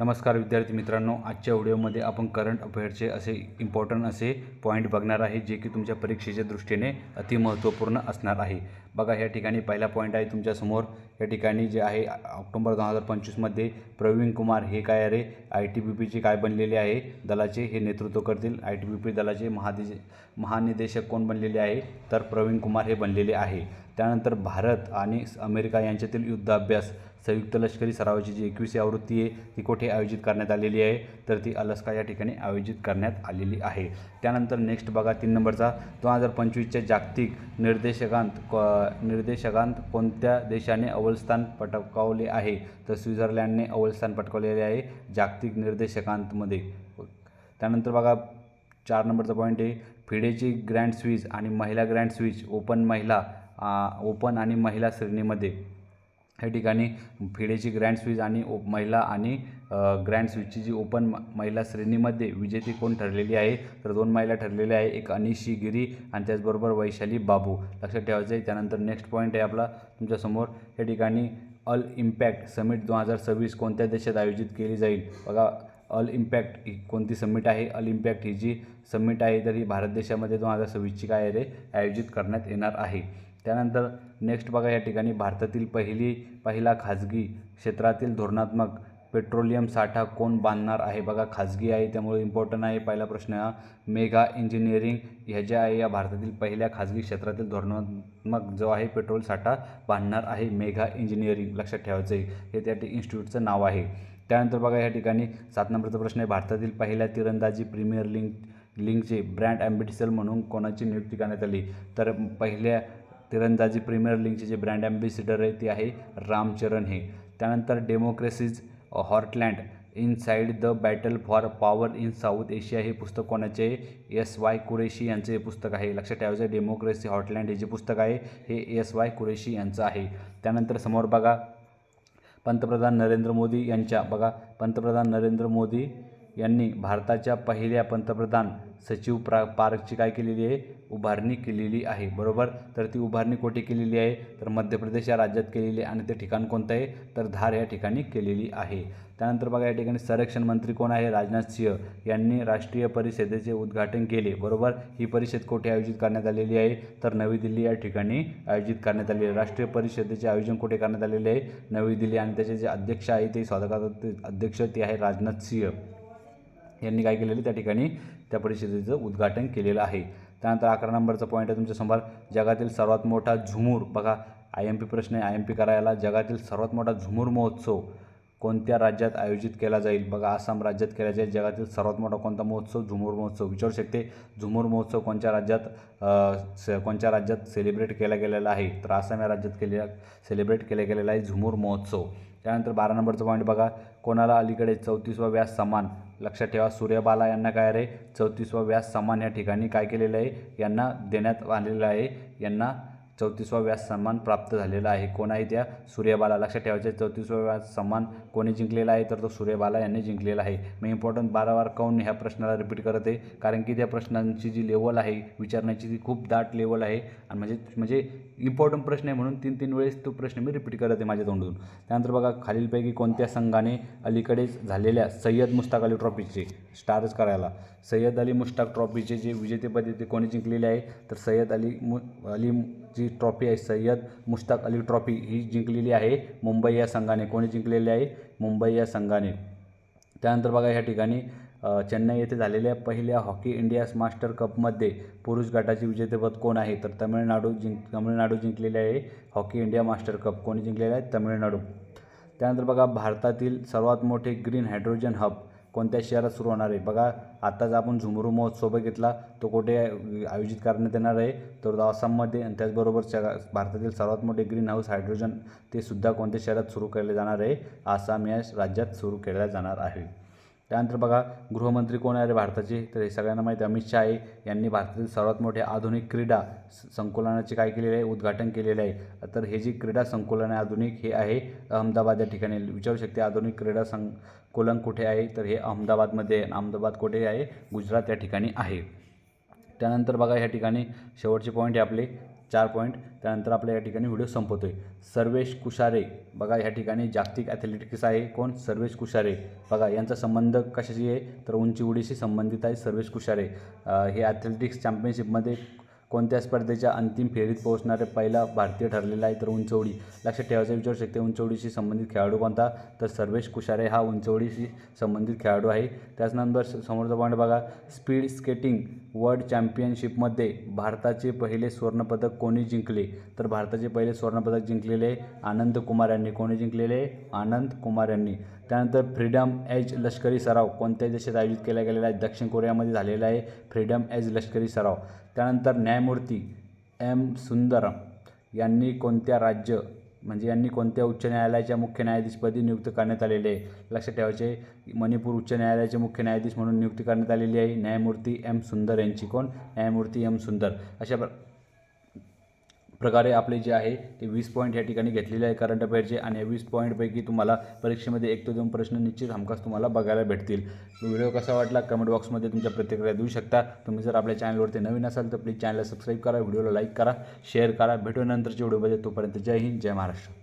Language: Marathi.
नमस्कार विद्यार्थी मित्रांनो आजच्या व्हिडिओमध्ये आपण करंट अफेअरचे असे इम्पॉर्टंट असे पॉईंट बघणार आहे जे की तुमच्या परीक्षेच्या दृष्टीने अतिमहत्त्वपूर्ण असणार आहे. बघा या ठिकाणी पहिला पॉईंट आहे तुमच्यासमोर या ठिकाणी जे आहे ऑक्टोंबर दोन हजार पंचवीसमध्ये प्रवीण कुमार हे काय अरे आय टी बी पीचे काय बनलेले आहे? दलाचे हे नेतृत्व करतील. आय टी बी पी दलाचे महादे महानिदेशक कोण बनलेले आहे? तर प्रवीण कुमार हे बनलेले आहे. त्यानंतर भारत आणि अमेरिका यांच्यातील युद्धाभ्यास संयुक्त लष्करी सरावाची जी एकविसी आवृत्ती आहे ती कुठे आयोजित करण्यात आलेली आहे? तर ती अलस्का या ठिकाणी आयोजित करण्यात आलेली आहे. त्यानंतर नेक्स्ट बघा तीन नंबरचा. दोन हजार पंचवीसच्या जागतिक निर्देशकांत क निर्देशकांत कोणत्या देशाने अव्वलस्थान पटकावले आहे? तर स्वित्झर्लंडने अव्वलस्थान पटकावलेले आहे जागतिक निर्देशकांतमध्ये. त्यानंतर बघा चार नंबरचा पॉईंट आहे. फिडेची ग्रँड स्विच आणि महिला ग्रँड स्विच ओपन महिला ओपन आणि महिला श्रेणीमध्ये. या ठिकाणी फिडेची ग्रँड स्विच आणि ओ महिला आणि ग्रँड स्विचची जी ओपन महिला श्रेणीमध्ये विजेती कोण ठरलेली आहे? तर दोन महिला ठरलेल्या आहे. एक अनिशी गिरी आणि त्याचबरोबर वैशाली बाबू. लक्षात ठेवायचं आहे. त्यानंतर नेक्स्ट पॉईंट आहे आपला तुमच्यासमोर या ठिकाणी अल इम्पॅक्ट समिट दोन हजार सव्वीस कोणत्या देशात आयोजित केली जाईल? बघा अल इम्पॅक्ट ही कोणती समिट आहे? अल इम्पॅक्ट ही जी समिट आहे तर ही भारत देशामध्ये दोन हजार सव्वीसची काय रे? आयोजित करण्यात येणार आहे. त्यानंतर नेक्स्ट बघा या ठिकाणी भारतातील पहिली पहिला खाजगी क्षेत्रातील धोरणात्मक पेट्रोलियम साठा कोण बांधणार आहे? बघा खाजगी आहे त्यामुळे इम्पॉर्टंट आहे. पहिला प्रश्न हा मेगा इंजिनिअरिंग ह्या ज्या आहे या भारतातील पहिल्या खाजगी क्षेत्रातील धोरणात्मक जो आहे पेट्रोल साठा बांधणार आहे मेगा इंजिनिअरिंग. लक्षात ठेवायचं आहे हे त्या इन्स्टिट्यूटचं नाव आहे. त्यानंतर बघा या ठिकाणी सात नंबरचा प्रश्न आहे भारतातील पहिल्या तिरंदाजी प्रीमियर लिंग लिंगचे ब्रँड ॲम्बिटिसल म्हणून कोणाची नियुक्ती करण्यात आली? तर पहिल्या तिरंदाजी प्रीमियर लीगचे जे ब्रँड ॲम्बेसिडर आहे ते आहे रामचरण हे. त्यानंतर democracy's heartland inside the battle for power in South Asia हे पुस्तक कोणाचे एस वाय कुरेशी यांचे हे पुस्तक आहे. लक्षात ठेवायचं डेमोक्रेसी हॉटलँड हे जे पुस्तक आहे हे एस वाय कुरेशी यांचं आहे. त्यानंतर समोर बघा पंतप्रधान नरेंद्र मोदी यांच्या बघा पंतप्रधान नरेंद्र मोदी यांनी भारताच्या पहिल्या पंतप्रधान सचिव प्रा पार्कची काय केलेली आहे? उभारणी केलेली आहे. बरोबर? तर ती उभारणी कोठे केलेली आहे? तर मध्य प्रदेश या राज्यात केलेली आहे आणि ते ठिकाण कोणतं आहे? तर धार या ठिकाणी केलेली आहे. त्यानंतर बघा या ठिकाणी संरक्षण मंत्री कोण आहे? राजनाथ सिंह यांनी राष्ट्रीय परिषदेचे उद्घाटन केले. बरोबर? ही परिषद कोठे आयोजित करण्यात आलेली आहे? तर नवी दिल्ली या ठिकाणी आयोजित करण्यात आली आहे. राष्ट्रीय परिषदेचे आयोजन कुठे करण्यात आलेले आहे? नवी दिल्ली आणि त्याचे जे अध्यक्ष आहे ते स्वागत अध्यक्ष ते आहे राजनाथ सिंह. यांनी काय केलेलं त्या ठिकाणी त्या परिषदेचं उद्घाटन केलेलं आहे. त्यानंतर अकरा नंबरचा पॉईंट आहे तुमच्यासमोर जगातील सर्वात मोठा झुमूर. बघा आय एम पी प्रश्न आहे. आय एम पी करायला जगातील सर्वात मोठा झुमूर महोत्सव कोणत्या राज्यात आयोजित केला जाईल? बघा आसाम राज्यात केला जाईल. जगातील सर्वात मोठा कोणता महोत्सव? झुमूर महोत्सव. विचारू शकते. झुमूर महोत्सव कोणत्या राज्यात स कोणत्या राज्यात सेलिब्रेट केला गेलेला आहे? तर आसाम या राज्यात केलेला सेलिब्रेट केला गेलेला आहे झुमूर महोत्सव. त्यानंतर बारा नंबरचा पॉईंट बघा. कोणाला अलीकडे चौतीसवा व्यास समान? लक्षात ठेवा सूर्यबाला यांना काय रे? चौतीसवा व्यास सन्मान या ठिकाणी काय केलेलं आहे? यांना देण्यात आलेलं आहे. यांना चौतीसवा व्यास सन्मान प्राप्त झालेला आहे. कोण आहे त्या? सूर्यबाला. लक्षात ठेवायचे चौतीसवा व्यास सन्मान कोणी जिंकलेला आहे? तर तो सूर्यबाला यांनी जिंकलेला आहे. मी इम्पॉर्टंट बारावार काऊन ह्या प्रश्नाला रिपीट करत आहे? कारण की त्या प्रश्नांची जी लेवल आहे विचारण्याची ती खूप दाट लेवल आहे. आणि म्हणजे म्हणजे इम्पॉर्टंट प्रश्न आहे म्हणून तीन तीन वेळेस तो प्रश्न मी रिपीट करत आहे माझ्या तोंडून. त्यानंतर बघा खालीलपैकी कोणत्या संघाने अलीकडेच झालेल्या सय्यद मुश्ताक अली ट्रॉफीचे स्टारच करायला. सय्यद अली मुश्ताक ट्रॉफीचे जे विजेतेपद आहे ते कोणी जिंकलेले आहे? तर सय्यद अली मु अली जी ट्रॉफी आहे सय्यद मुश्ताक अली ट्रॉफी ही जिंकलेली आहे मुंबई या संघाने. कोणी जिंकलेली आहे? मुंबई या संघाने. त्यानंतर बघा ह्या ठिकाणी चेन्नई येथे झालेल्या पहिल्या हॉकी इंडियास मास्टर कपमध्ये पुरुष गटाचे विजेतेपद कोण आहे? तर तमिळनाडू जिंक तमिळनाडू जिंकलेले आहे. हॉकी इंडिया मास्टर कप कोणी जिंकलेले आहे? तमिळनाडू. त्यानंतर बघा भारतातील सर्वात मोठे ग्रीन हायड्रोजन हब कोणत्या शहरात सुरू होणार आहे? बघा आत्ताच आपण झुमरू महोत्सव बघितला तो कुठे आयोजित करण्यात येणार आहे? तर आसाममध्ये. आणि त्याचबरोबर जगा भारतातील सर्वात मोठे ग्रीन हाऊस हायड्रोजन ते सुद्धा कोणत्या शहरात सुरू केले जाणार आहे? आसाम या राज्यात सुरू केल्या जाणार आहे. त्यानंतर बघा गृहमंत्री कोण आहे? रे भारताचे तर हे सगळ्यांना माहिती अमित शाह आहे. यांनी भारतातील सर्वात मोठे आधुनिक क्रीडा संकुलनाचे काय केलेले आहे? उद्घाटन केलेले आहे. तर हे जे क्रीडा संकुलन आहे आधुनिक हे आहे अहमदाबाद या ठिकाणी. विचारू शकते आधुनिक क्रीडा संकुलन कुठे आहे? तर हे अहमदाबादमध्ये आहे. अहमदाबाद कुठे आहे? गुजरात या ठिकाणी आहे. त्यानंतर बघा ह्या ठिकाणी शेवटचे पॉईंट आहे आपले. चार पॉईंट. त्यानंतर आपल्या या ठिकाणी व्हिडिओ संपवतो आहे सर्वेश कुशारे. बघा ह्या ठिकाणी जागतिक ॲथलेटिक्स आहे. कोण? सर्वेश कुशारे. बघा यांचा संबंध कशाशी आहे? तर उंची उडीशी संबंधित आहे सर्वेश कुशारे. हे ॲथलेटिक्स चॅम्पियनशिपमध्ये कोणत्या स्पर्धेच्या अंतिम फेरीत पोहोचणारे पहिला भारतीय ठरलेला आहे तर उंचवडी. लक्षात ठेवायचा विचारू शकते उंचवडीशी संबंधित खेळाडू कोणता तर सर्वेश कुशारे हा उंचवडीशी संबंधित खेळाडू आहे. त्याचनंतर समोरचा पॉईंट बघा. स्पीड स्केटिंग वर्ल्ड चॅम्पियनशिपमध्ये भारताचे पहिले सुवर्णपदक कोणी जिंकले? तर भारताचे पहिले सुवर्णपदक जिंकलेले आनंद कुमार यांनी. कोणी जिंकलेले? आनंद कुमार यांनी. त्यानंतर फ्रीडम एज लष्करी सराव कोणत्या देशात आयोजित केला गेलेला आहे? दक्षिण कोरियामध्ये झालेला आहे. फ्रीडम एज लष्करी सराव. त्यानंतर न्यायमूर्ती एम सुंदरम यांनी कोणत्या राज्य म्हणजे यांनी कोणत्या उच्च न्यायालयाच्या मुख्य न्यायाधीशपदी नियुक्त करण्यात आलेले आहे? लक्षात ठेवायचे मणिपूर उच्च न्यायालयाचे मुख्य न्यायाधीश म्हणून नियुक्ती करण्यात आलेली आहे न्यायमूर्ती एम सुंदर यांची. कोण? न्यायमूर्ती एम सुंदर. अशा प्र प्रकारे आपले जे आहे ते वीस पॉईंट या ठिकाणी घेतलेले आहे करंट अफेअरचे आणि या वीस पॉईंटपैकी तुम्हाला परीक्षेमध्ये एक ते दोन प्रश्न निश्चित हमखास तुम्हाला बघायला भेटतील. व्हिडिओ कसा वाटला? कमेंट बॉक्समध्ये तुमच्या प्रतिक्रिया देऊ शकता. तुम्ही जर आपल्या चॅनलवरती नवीन असाल तर प्लीज चॅनलला सबस्क्राईब करा व्हिडिओला लाईक करा शेअर करा. भेटू नंतरच्या व्हिडिओमध्ये तोपर्यंत जय हिंद जय महाराष्ट्र.